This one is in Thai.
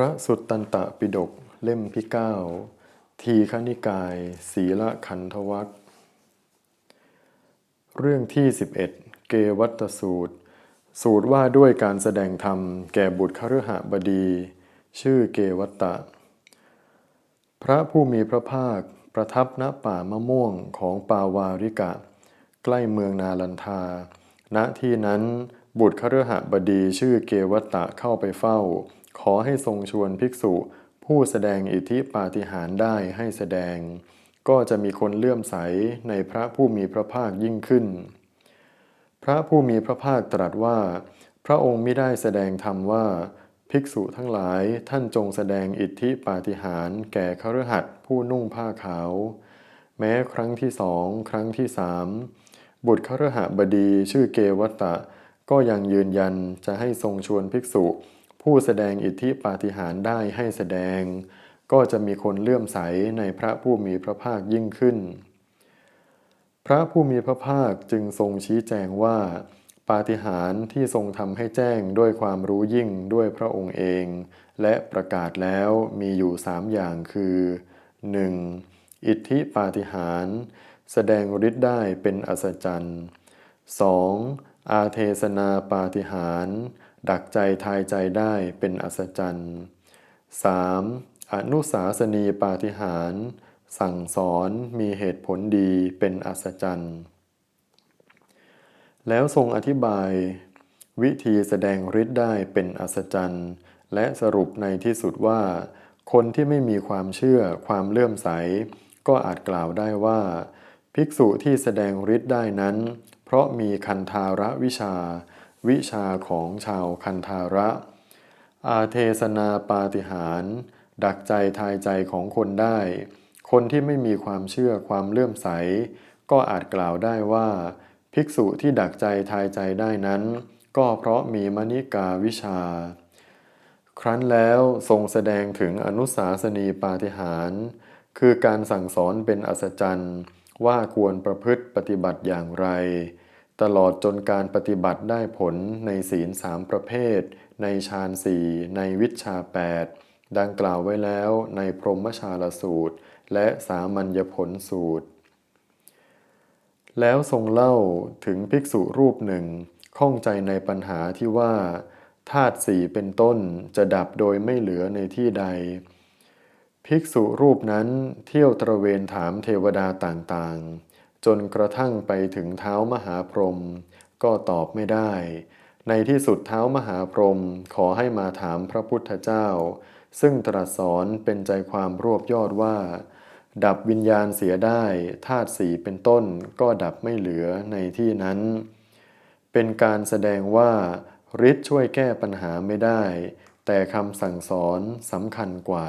ระสุตตันตปิฎกเล่มที่เก้าทีฆนิกาย ศีลขันธวัคเรื่องที่ 11 เกวัตสูตร สูตรว่าด้วยการแสดงธรรมแก่บุตรคฤหบดี ชื่อเกวัตตะ พระผู้มีพระภาคประทับณป่ามะม่วงของปาวาริกะ ใกล้เมืองนาลันทา ณที่นั้นบุตรคฤหบดีชื่อเกวัตตะเข้าไปเฝ้า ขอให้ทรงชวนภิกษุ ผู้แสดงอิทธิปาฏิหาริย์ได้ให้แสดง ก็จะมีคนเลื่อมใสในพระผู้มีพระภาคยิ่งขึ้น พระผู้มีพระภาคตรัสว่า พระองค์ไม่ได้แสดงธรรมว่า ภิกษุทั้งหลายท่านจงแสดงอิทธิปาฏิหาริย์แก่คฤหัสผู้นุ่งผ้าขาว แม้ครั้งที่สองครั้งที่สามบุตรคฤหบดีชื่อเกวัตตะ ก็ยังยืนยันจะให้ทรงชวนภิกษุ ผู้แสดงอิทธิปาฏิหาริย์ได้ให้แสดง ก็จะมีคนเลื่อมใสในพระผู้มีพระภาคยิ่งขึ้น พระผู้มีพระภาคจึงทรงชี้แจงว่า ปาฏิหาริย์ที่ทรงทำให้แจ้งด้วยความรู้ยิ่งด้วยพระองค์เอง และประกาศแล้วมีอยู่สามอย่างคือ 1. อิทธิปาฏิหาริย์แสดงฤทธิ์ได้เป็นอัศจรรย์ 2. อาเทศนาปาฏิหาริย์ ดักใจทายใจได้เป็นอัศจรรย์ 3. อนุสาสนีปาฏิหาร สั่งสอนมีเหตุผลดีเป็นอัศจรรย์ แล้วทรงอธิบาย วิธีแสดงฤทธิ์ได้เป็นอัศจรรย์ และสรุปในที่สุดว่า คนที่ไม่มีความเชื่อความเลื่อมใส ก็อาจกล่าวได้ว่า ภิกษุที่แสดงฤทธิ์ได้นั้น เพราะมีคันธาระวิชา วิชาของชาวคันธาระ อาเทศนาปาฏิหาร ดักใจทายใจของคนได้ คนที่ไม่มีความเชื่อความเลื่อมใส ก็อาจกล่าวได้ว่า ภิกษุที่ดักใจทายใจได้นั้น ก็เพราะมีมณิกาวิชา ครั้นแล้วทรงแสดงถึงอนุสาสนีปาฏิหาร คือการสั่งสอนเป็นอัศจรรย์ว่าควรประพฤติปฏิบัติอย่างไร ตลอดจนการปฏิบัติได้ผลในศีลสามประเภท ในฌานสี่ในวิชาแปดดังกล่าวไว้แล้วในพรหมชาลสูตร และสามัญญผลสูตร แล้วทรงเล่าถึงภิกษุรูปหนึ่ง ข้องใจในปัญหาที่ว่าธาตุสี่เป็นต้นจะดับโดยไม่เหลือในที่ใด ภิกษุรูปนั้นเที่ยวตระเวนถามเทวดาต่างๆ จนกระทั่งไปถึงเท้ามหาพรหมก็ตอบไม่ได้ ในที่สุดเท้ามหาพรหมขอให้มาถามพระพุทธเจ้า ซึ่งตรัสสอนเป็นใจความรวบยอดว่า ดับวิญญาณเสียได้ธาตุสีเป็นต้นก็ดับไม่เหลือในที่นั้น เป็นการแสดงว่าฤทธิ์ช่วยแก้ปัญหาไม่ได้ แต่คำสั่งสอนสำคัญกว่า